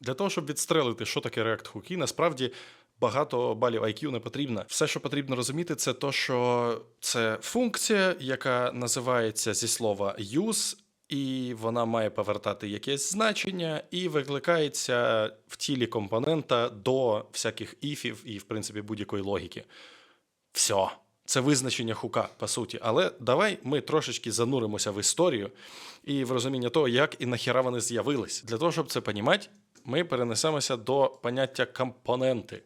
Для того, щоб відстрелити, що таке React хуки, насправді багато балів IQ не потрібно. Все, що потрібно розуміти, це то, що це функція, яка називається зі слова use, і вона має повертати якесь значення, і викликається в тілі компонента до всяких іфів і, в принципі, будь-якої логіки. Все. Це визначення хука, по суті. Але давай ми трошечки зануримося в історію і в розуміння того, як і нахіра вони з'явились. Для того, щоб це понімати, ми перенесемося до поняття компоненти.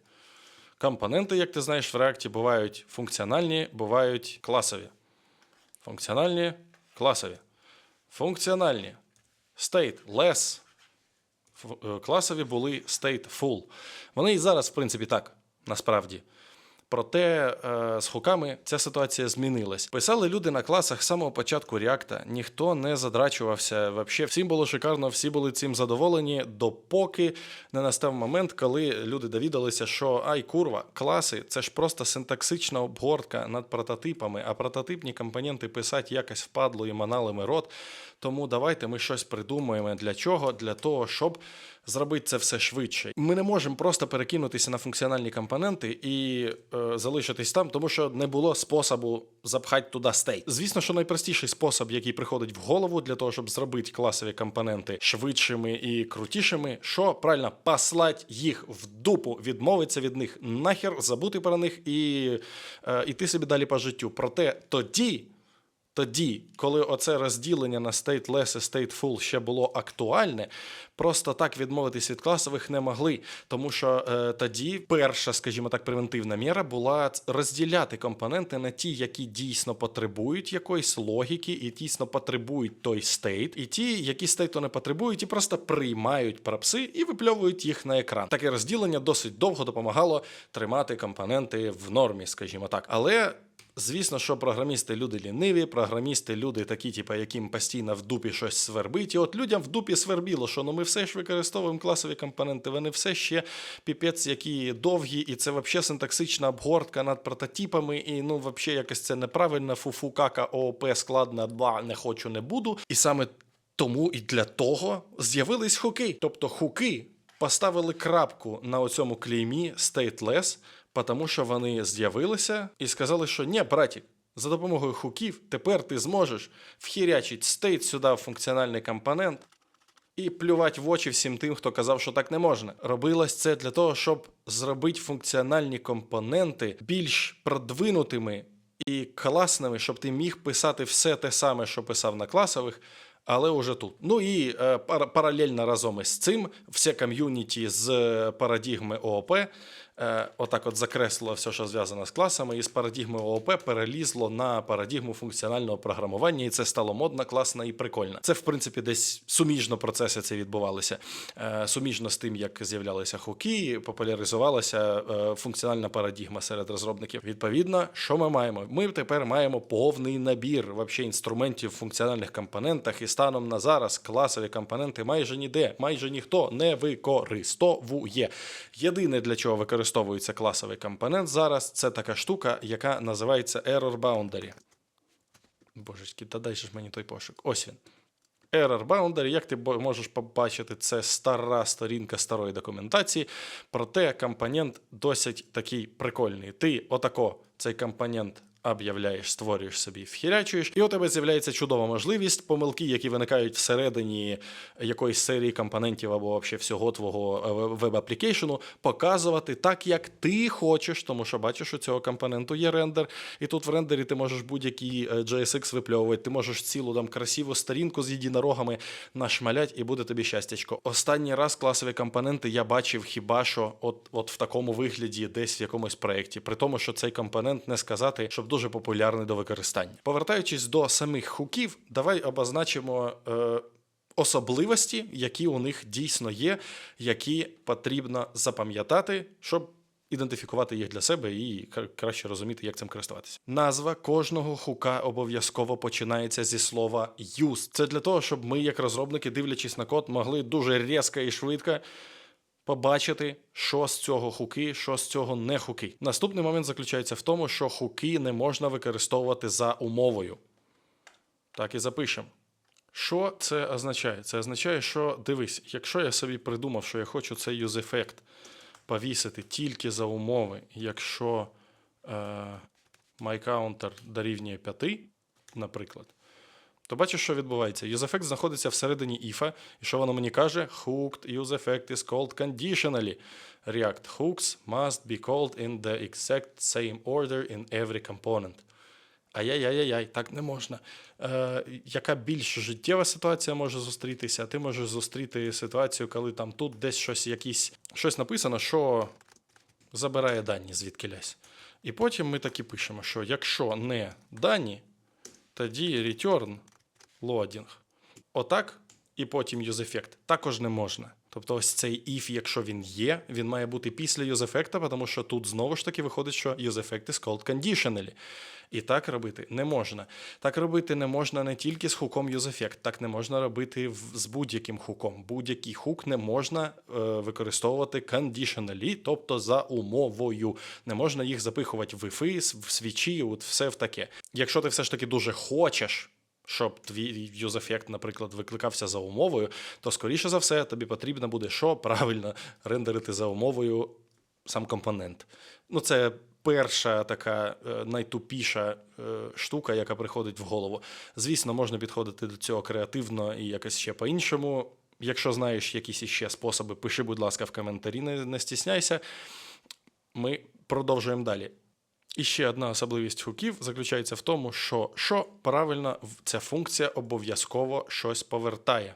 Компоненти, як ти знаєш, в реакті бувають функціональні, бувають класові. Функціональні, класові. Функціональні. State, less. Е, Класові були state full. Вони і зараз, в принципі, так, насправді. Проте е, з хуками ця ситуація змінилась. Писали люди на класах з самого початку React, ніхто не задрачувався. Вообще всім було шикарно, всі були цим задоволені, допоки не настав момент, коли люди довідалися, що ай, курва, класи це ж просто синтаксична обгортка над прототипами, а прототипні компоненти писати якось впадло і маналими рот. Тому давайте ми щось придумаємо для чого? Для того, щоб зробити це все швидше. Ми не можемо просто перекинутися на функціональні компоненти і е, залишитись там, тому що не було способу запхати туди стейт. Звісно, що найпростіший спосіб, який приходить в голову для того, щоб зробити класові компоненти швидшими і крутішими, що правильно послати їх в дупу, відмовитися від них нахер, забути про них і е, іти собі далі по життю. Проте тоді. Тоді, коли оце розділення на state і state ще було актуальне, просто так відмовитись від класових не могли. Тому що е, тоді перша, скажімо так, превентивна міра була розділяти компоненти на ті, які дійсно потребують якоїсь логіки, і дійсно потребують той стейт, і ті, які стейту не потребують, і просто приймають пропси і випльовують їх на екран. Таке розділення досить довго допомагало тримати компоненти в нормі, скажімо так. Але Звісно, що програмісти люди ліниві, програмісти люди такі, типу, яким постійно в дупі щось свербить. І от людям в дупі свербіло, що ну ми все ж використовуємо класові компоненти, вони все ще піпець, які довгі, і це взагалі синтаксична обгортка над прототипами, і ну взагалі якось це неправильно, фу-фу, кака, ООП, складно, ба, не хочу, не буду. І саме тому і для того з'явились хуки. Тобто хуки поставили крапку на оцьому клеймі stateless, тому що вони з'явилися і сказали, що ні, братік, за допомогою хуків тепер ти зможеш вхірячити стейт сюди в функціональний компонент і плювати в очі всім тим, хто казав, що так не можна. Робилось це для того, щоб зробити функціональні компоненти більш продвинутими і класними, щоб ти міг писати все те саме, що писав на класових. Але уже тут. Ну і е, паралельно разом із цим все ком'юніті з е, парадігми ООП отак от закреслило все, що зв'язано з класами, і з парадігми ООП перелізло на парадігму функціонального програмування, і це стало модно, класно і прикольно. Це, в принципі, десь суміжно процеси ці відбувалися. Е, Суміжно з тим, як з'являлися хуки, популяризувалася е, функціональна парадігма серед розробників. Відповідно, що ми маємо? Ми тепер маємо повний набір вообще інструментів в функціональних компонентах, і станом на зараз класові компоненти майже ніде, майже ніхто не використовує. Єдине, для чого використовується класовий компонент зараз, це така штука, яка називається Error Boundary. Божечки, та дай ж мені той пошук. Ось він. Error Boundary, як ти можеш побачити, це стара сторінка старої документації. Проте компонент досить такий прикольний. Ти отако цей компонент об'являєш, створюєш собі, вхірячуєш, і у тебе з'являється чудова можливість помилки, які виникають всередині якоїсь серії компонентів або вообще всього твого е, веб-аплікейшену, показувати так, як ти хочеш, тому що бачиш, у цього компоненту є рендер, і тут в рендері ти можеш будь-який е, JSX випльовувати, ти можеш цілу там красиву сторінку з єдинорогами нашмалять, і буде тобі щастячко. Останній раз класові компоненти я бачив хіба що от, от в такому вигляді, десь в якомусь проєкті, при тому, що цей компонент не сказати, щоб дуже популярний до використання. Повертаючись до самих хуків, давай обозначимо. Е, Особливості, які у них дійсно є, які потрібно запам'ятати, щоб ідентифікувати їх для себе і краще розуміти, як цим користуватися. Назва кожного хука обов'язково починається зі слова use. Це для того, щоб ми, як розробники, дивлячись на код, могли дуже різко і швидко побачити, що з цього хуки, що з цього не хуки. Наступний момент заключається в тому, що хуки не можна використовувати за умовою. Так і запишемо. Що це означає? Це означає, що дивись, якщо я собі придумав, що я хочу цей use-ефект повісити тільки за умови, якщо е, myCounter дорівнює 5, наприклад, то бачиш, що відбувається. UseEffect знаходиться всередині іфа, і що воно мені каже? Hooked UseEffect is called conditionally. React hooks must be called in the exact same order in every component. Ай-яй-яй-яй, так не можна. Е, яка більш життєва ситуація може зустрітися? Ти можеш зустріти ситуацію, коли там тут десь щось якісь, щось написано, що забирає дані звідкилясь. І потім ми таки пишемо, що якщо не дані, тоді return loading. Отак, і потім useEffect також не можна. Тобто ось цей if, якщо він є, він має бути після useEffect, тому що тут знову ж таки виходить, що is called conditionally. І так робити не можна. Так робити не можна не тільки з хуком useEffect, так не можна робити з будь-яким хуком. Будь-який хук не можна е, використовувати conditionally, тобто за умовою. Не можна їх запихувати в іфи, в свічі, от все в таке. Якщо ти все ж таки дуже хочеш. Щоб твій юзефект, наприклад, викликався за умовою, то скоріше за все тобі потрібно буде що правильно рендерити за умовою сам компонент. Ну, це перша така е, найтупіша е, штука, яка приходить в голову. Звісно, можна підходити до цього креативно і якось ще по-іншому. Якщо знаєш якісь іще способи, пиши, будь ласка, в коментарі, не, не стісняйся. Ми продовжуємо далі. І ще одна особливість хуків заключається в тому, що що правильно ця функція обов'язково щось повертає.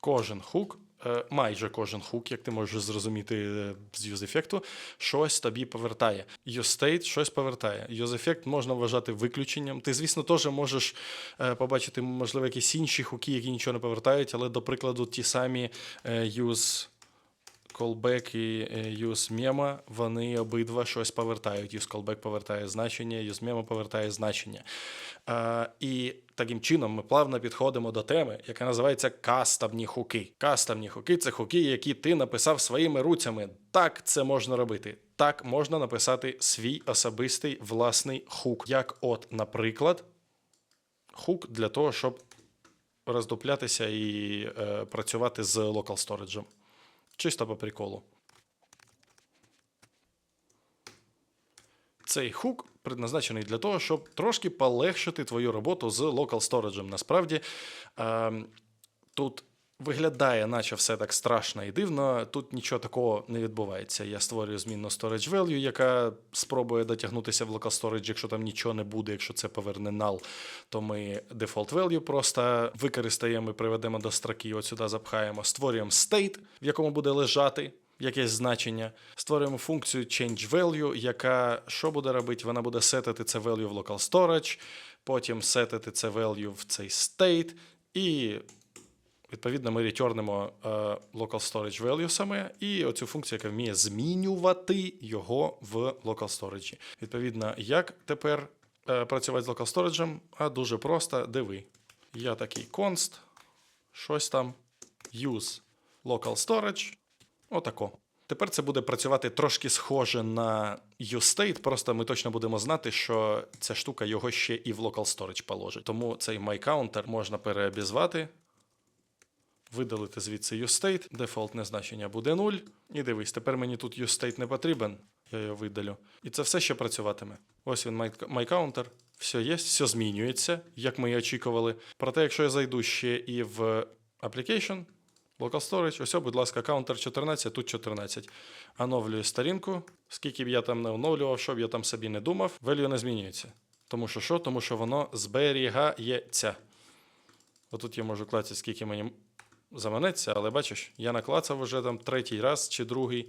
Кожен хук, е, майже кожен хук, як ти можеш зрозуміти е, з юзефекту, щось тобі повертає. UseState щось повертає. UseEffect можна вважати виключенням. Ти, звісно, теж можеш е, побачити, можливо, якісь інші хуки, які нічого не повертають, але, до прикладу, ті самі use callback і е, вони обидва щось повертають. Use callback повертає значення, use повертає значення. А, і таким чином ми плавно підходимо до теми, яка називається кастомні хуки. Кастомні хуки це хуки, які ти написав своїми руцями. Так це можна робити. Так можна написати свій особистий власний хук. Як, от, наприклад, хук для того, щоб роздуплятися і е, працювати з storage. Чисто по приколу. Цей хук предназначений для того, щоб трошки полегшити твою роботу з storage. Насправді е, тут виглядає, наче все так страшно і дивно. Тут нічого такого не відбувається. Я створюю змінну storage value, яка спробує дотягнутися в local storage, якщо там нічого не буде, якщо це поверне null, то ми default value просто використаємо і приведемо до строки, от сюди запхаємо, створюємо state, в якому буде лежати якесь значення. Створюємо функцію change value, яка що буде робити? Вона буде сетити це value в local storage, потім сетити це value в цей state, і відповідно ми ретернемо е, local storage value саме, і оцю функцію, яка вміє змінювати його в local storage. Відповідно, як тепер е, працювати з local storage? А дуже просто, диви. Я такий const, щось там, use local storage, Отако. Тепер це буде працювати трошки схоже на uState, просто ми точно будемо знати, що ця штука його ще і в local storage положить. Тому цей myCounter можна переобізвати, видалити звідси uState, дефолтне значення буде 0. І дивись, тепер мені тут uState не потрібен, я його видалю. І це все ще працюватиме. Ось він my- myCounter, все є, все змінюється, як ми і очікували. Проте, якщо я зайду ще і в application, Local storage, ось, будь ласка, counter 14, тут 14. Оновлюю сторінку. Скільки б я там не оновлював, що б я там собі не думав, value не змінюється. Тому що що? Тому що воно зберігається. Отут я можу клацати, скільки мені заманеться, але бачиш, я наклацав вже там третій раз чи другий.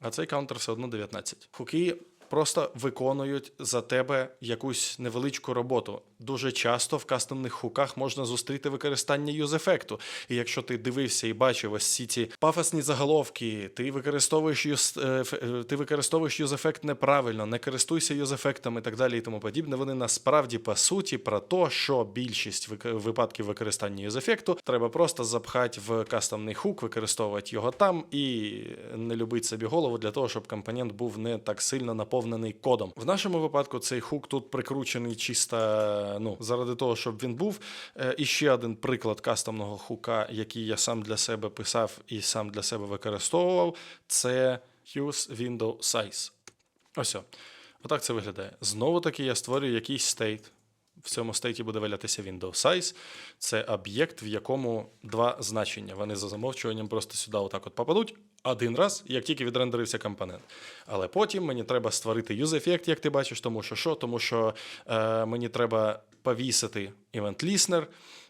А цей каунтер все одно 19. Хуки просто виконують за тебе якусь невеличку роботу. Дуже часто в кастомних хуках можна зустріти використання юз-ефекту. І якщо ти дивився і бачив ось всі ці пафосні заголовки, ти використовуєш юз, е, е, ти використовуєш юз-ефект неправильно, не користуйся юз-ефектом і так далі і тому подібне. Вони насправді по суті про те, що більшість випадків використання юз-ефекту треба просто запхати в кастомний хук, використовувати його там і не любити собі голову для того, щоб компонент був не так сильно наповнений кодом. В нашому випадку цей хук тут прикручений чисто ну, заради того, щоб він був. Е, і ще один приклад кастомного хука, який я сам для себе писав і сам для себе використовував, це Use Window Size. Ось. Отак це виглядає. Знову таки я створюю якийсь стейт. В цьому стейті буде валятися Window Size. Це об'єкт, в якому два значення. Вони за замовчуванням просто сюди отак от попадуть один раз, як тільки відрендерився компонент. Але потім мені треба створити use-ефект, як ти бачиш, тому що що? Тому що е, мені треба повісити event listener,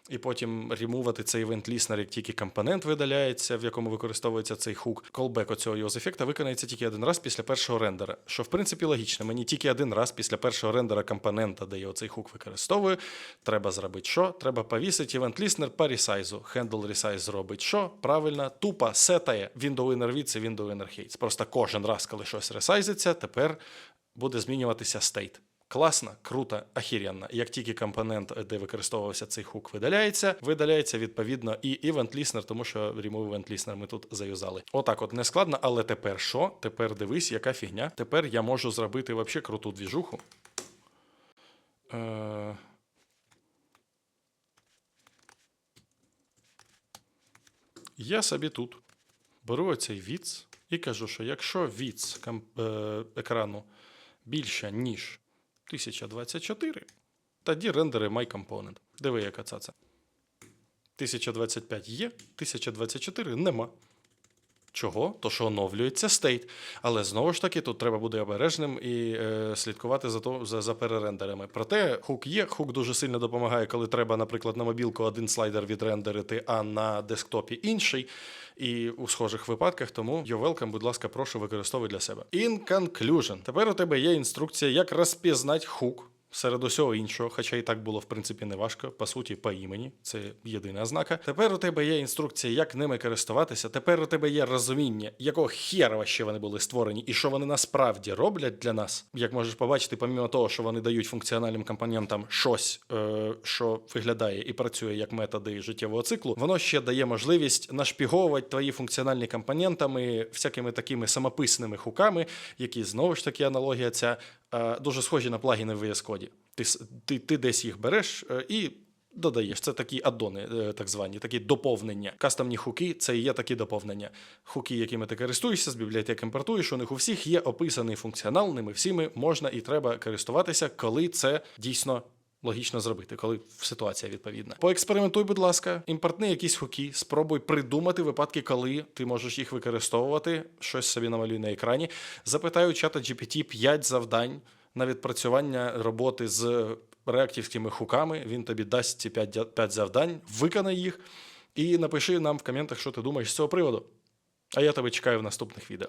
і потім ремувати цей event listener, як тільки компонент видаляється, в якому використовується цей хук. Колбек оцього юз-ефекта виконається тільки один раз після першого рендера. Що в принципі логічно. Мені тільки один раз після першого рендера компонента, де я оцей хук використовую, треба зробити що? Треба повісити event listener по ресайзу. Handle resize зробить що? Правильно, тупо сетає window inner і window inner. Просто кожен раз, коли щось ресайзиться, тепер буде змінюватися стейт. Класно, круто, ахіренно. Як тільки компонент, де використовувався цей хук, видаляється, видаляється відповідно і event listener, тому що remove event listener ми тут заюзали. Отак, от не складно, але тепер що? Тепер дивись, яка фігня. Тепер я можу зробити вообще круту двіжуху. Е... Я собі тут беру оцей віц і кажу, що якщо віц е, екрану більше, ніж 1024, тоді рендери MyComponent. Диви, яка цаца. 1025 є, 1024 нема. Чого? То що оновлюється стейт. Але знову ж таки, тут треба бути обережним і е, слідкувати за, то, за, за перерендерами. Проте хук є. Хук дуже сильно допомагає, коли треба, наприклад, на мобілку один слайдер відрендерити, а на десктопі інший. І у схожих випадках, тому you're welcome, будь ласка, прошу використовуй для себе. In conclusion. Тепер у тебе є інструкція, як розпізнати хук. Серед усього іншого, хоча і так було в принципі не важко, по суті, по імені, це єдина ознака. Тепер у тебе є інструкція, як ними користуватися. Тепер у тебе є розуміння, якого хера ще вони були створені, і що вони насправді роблять для нас. Як можеш побачити, помимо того, що вони дають функціональним компонентам щось, е, що виглядає і працює як методи життєвого циклу, воно ще дає можливість нашпіговувати твої функціональні компонентами всякими такими самописними хуками, які знову ж таки аналогія ця дуже схожі на плагіни в VS Code. Ти, ти, ти десь їх береш е, і додаєш. Це такі аддони, е, так звані, такі доповнення. Кастомні хуки це і є такі доповнення. Хуки, якими ти користуєшся, з бібліотек імпортуєш, у них у всіх є описаний функціонал, ними всіми можна і треба користуватися, коли це дійсно. Логічно зробити, коли ситуація відповідна. Поекспериментуй, будь ласка, імпортни якісь хуки, спробуй придумати випадки, коли ти можеш їх використовувати, щось собі намалюй на екрані. Запитай у чата GPT 5 завдань на відпрацювання роботи з реактівськими хуками. Він тобі дасть ці 5, 5 завдань, виконай їх і напиши нам в коментах, що ти думаєш з цього приводу. А я тебе чекаю в наступних відео.